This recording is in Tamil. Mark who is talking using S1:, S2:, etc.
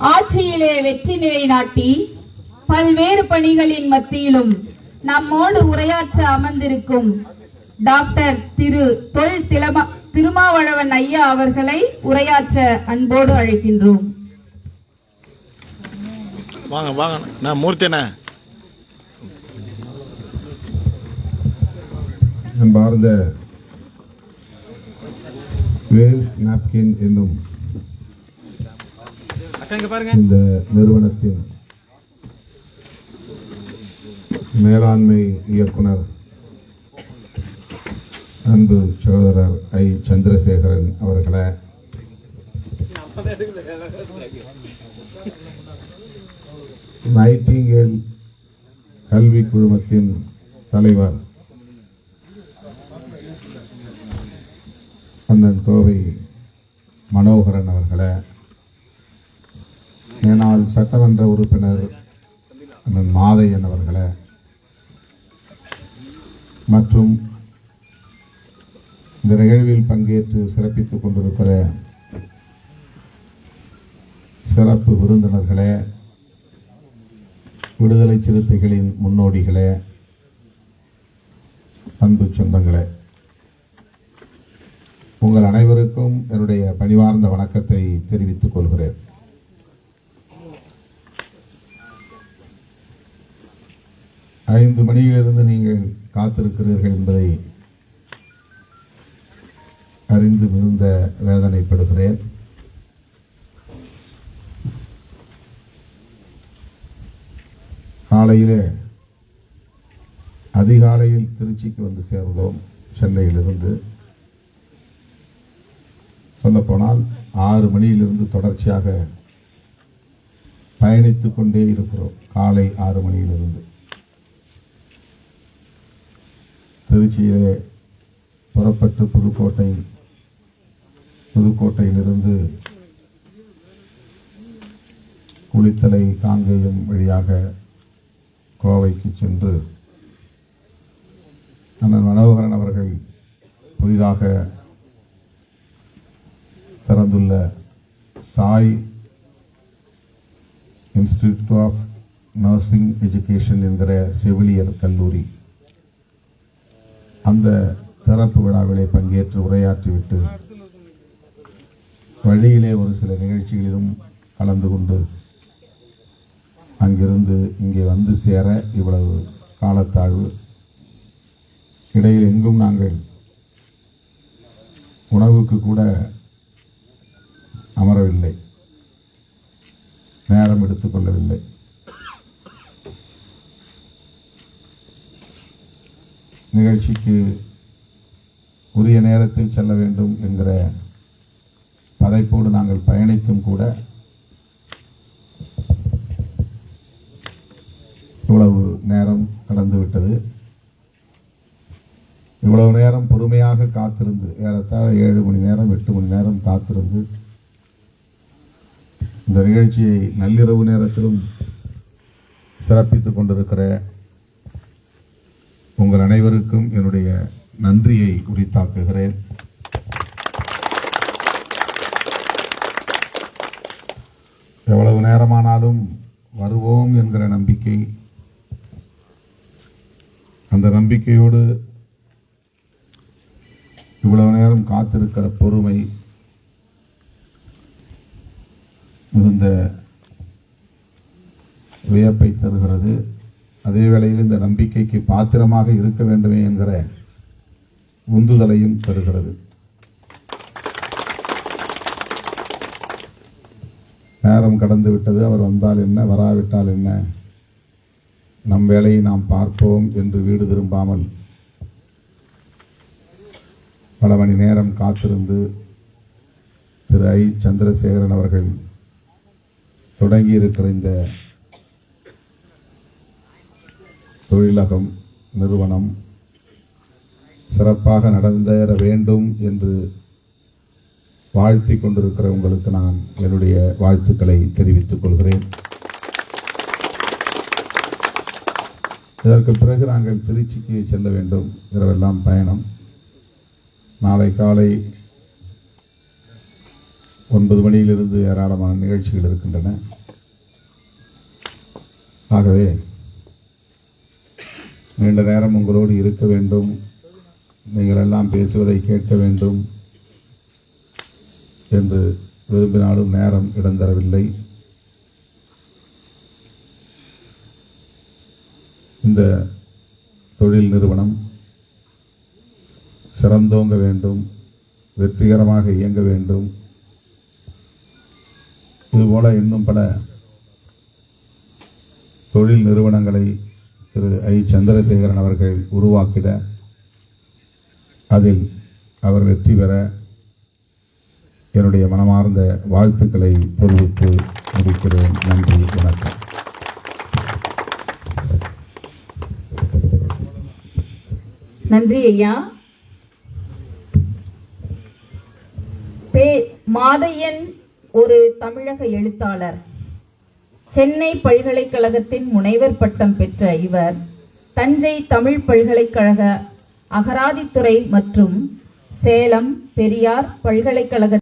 S1: ஆட்சியிலே வெற்றி நிலை நாட்டி பல்வேறு பணிகளின் மத்தியிலும் நம்மோடு உரையாற்ற அமர்ந்திருக்கும் டாக்டர் திரு தொல் திலம திருமாவளவன் ஐயா அவர்களை உரையாற்ற அன்போடு அழைக்கின்றோம்.
S2: வாங்க வாங்க. நான் மூர்த்திண்ணே
S3: அன்பார்ந்த வேல்ஸ் நாப்கின் என்னும் இந்த நிறுவனத்தின் மேலாண்மை இயக்குனர் அன்பு சகோதரர் ஐ. சந்திரசேகரன் அவர்களை. நைட்டிங்கேல் கல்வி குழுமத்தின் தலைவர் அண்ணன் கோவை மனோகரன் அவர்களை. ஏனால் சட்டமன்ற உறுப்பினர் அண்ணன் மாதையன் அவர்களை மற்றும் இந்த நிகழ்வில் பங்கேற்று சிறப்பித்துக் கொண்டிருக்கிற சிறப்பு விருந்தினர்களே விடுதலை சிறுத்தைகளின் முன்னோடிகளே அன்பு சொந்தங்களே உங்கள் அனைவருக்கும் என்னுடைய பணிவார்ந்த வணக்கத்தை தெரிவித்துக் கொள்கிறேன். ஐந்து மணியிலிருந்து நீங்கள் காத்திருக்கிறீர்கள் என்பதை அறிந்து மிகுந்த வேதனைப்படுகிறேன். காலையிலே அதிகாலையில் திருச்சிக்கு வந்து சேர்ந்தோம் சென்னையிலிருந்து. சொல்லப்போனால் ஆறு மணியிலிருந்து தொடர்ச்சியாக பயணித்து கொண்டே இருக்கிறோம் காலை ஆறு மணியிலிருந்து. திருச்சியிலே புறப்பட்டு புதுக்கோட்டை புதுக்கோட்டையிலிருந்து குளித்தலை காங்கேயம் வழியாக கோவைக்கு சென்று அண்ணன் மனோகரன் அவர்கள் புதிதாக திறந்துள்ள Sai institute of nursing education என்கிற செவிலியர் கல்லூரி. அந்த திறப்பு விழாவிலே பங்கேற்று உரையாற்றிவிட்டு வழியிலே ஒரு சில நிகழ்ச்சிகளிலும் கலந்து கொண்டு அங்கிருந்து இங்கே வந்து சேர இவ்வளவு காலத்தாழ்வு. இடையில் எங்கும் நாங்கள் உணவுக்கு கூட அமரவில்லை. நேரம் எடுத்துக்கொள்ளவில்லை நிகழ்ச்சிக்கு உரிய நேரத்தில் செல்ல வேண்டும் என்கிற பதைப்போடு நாங்கள் பயணித்தும் கூட இவ்வளவு நேரம் கடந்துவிட்டது இவ்வளவு நேரம் பொறுமையாக காத்திருந்து ஏறத்தாழ ஏழு மணி நேரம் எட்டு மணி நேரம் காத்திருந்து இந்த நிகழ்ச்சியை நள்ளிரவு நேரத்திலும் சிறப்பித்துக் கொண்டிருக்கிற உங்கள் அனைவருக்கும் என்னுடைய நன்றியை உரித்தாக்குகிறேன். எவ்வளவு நேரமானாலும் வருவோம் என்கிற நம்பிக்கை. அந்த நம்பிக்கையோடு இவ்வளவு நேரம் காத்திருக்கிற பொறுமை மிகுந்த வியப்பை தருகிறது. அதே வேளையில் இந்த நம்பிக்கைக்கு பாத்திரமாக இருக்க வேண்டுமே என்கிற உந்துதலையும் தருகிறது. நேரம் கடந்து விட்டது. அவர் வந்தால் என்ன? வராவிட்டால் என்ன? நம் வேலையை நாம் பார்ப்போம் என்று வீடு திரும்பாமல் பல மணி நேரம் காத்திருந்து திரு ஐ. சந்திரசேகரன் அவர்கள் தொடங்கி இருக்கிற இந்த தொழிலகம் நிறுவனம் சிறப்பாக நடந்தேற வேண்டும் என்று வாழ்த்தி கொண்டிருக்கிற உங்களுக்கு நான் என்னுடைய வாழ்த்துக்களை தெரிவித்துக் கொள்கிறேன். இதற்கு பிறகு நாங்கள் திருச்சிக்கு செல்ல வேண்டும். இரவெல்லாம் பயணம். நாளை காலை ஒன்பது மணியிலிருந்து ஏராளமான நிகழ்ச்சிகள் இருக்கின்றன. ஆகவே நீண்ட நேரம் உங்களோடு இருக்க வேண்டும். நீங்கள் எல்லாம் பேசுவதை கேட்க வேண்டும். என்று விரும்பினாலும் நேரம் இடம் தரவில்லை. இந்த தொழில் நிறுவனம் சிறந்தோங்க வேண்டும் வெற்றிகரமாக இயங்க வேண்டும். இதுபோல இன்னும் பல தொழில் நிறுவனங்களை திரு ஐ. சந்திரசேகரன் அவர்கள் உருவாக்கிட அதில் அவர் வெற்றி பெற என்னுடைய மனமார்ந்த வாழ்த்துக்களை தெரிவித்து முடிக்கிறேன். நன்றி வணக்கம்.
S1: நன்றி ஐயா. பே மாதையன் ஒரு தமிழக எழுத்தாளர். சென்னை பல்கலைக்கழகத்தின் முனைவர் பட்டம் பெற்ற இவர் தஞ்சை தமிழ் பல்கலைக்கழக அகராதித்துறை மற்றும் சேலம் பெரியார் பல்கலைக்கழக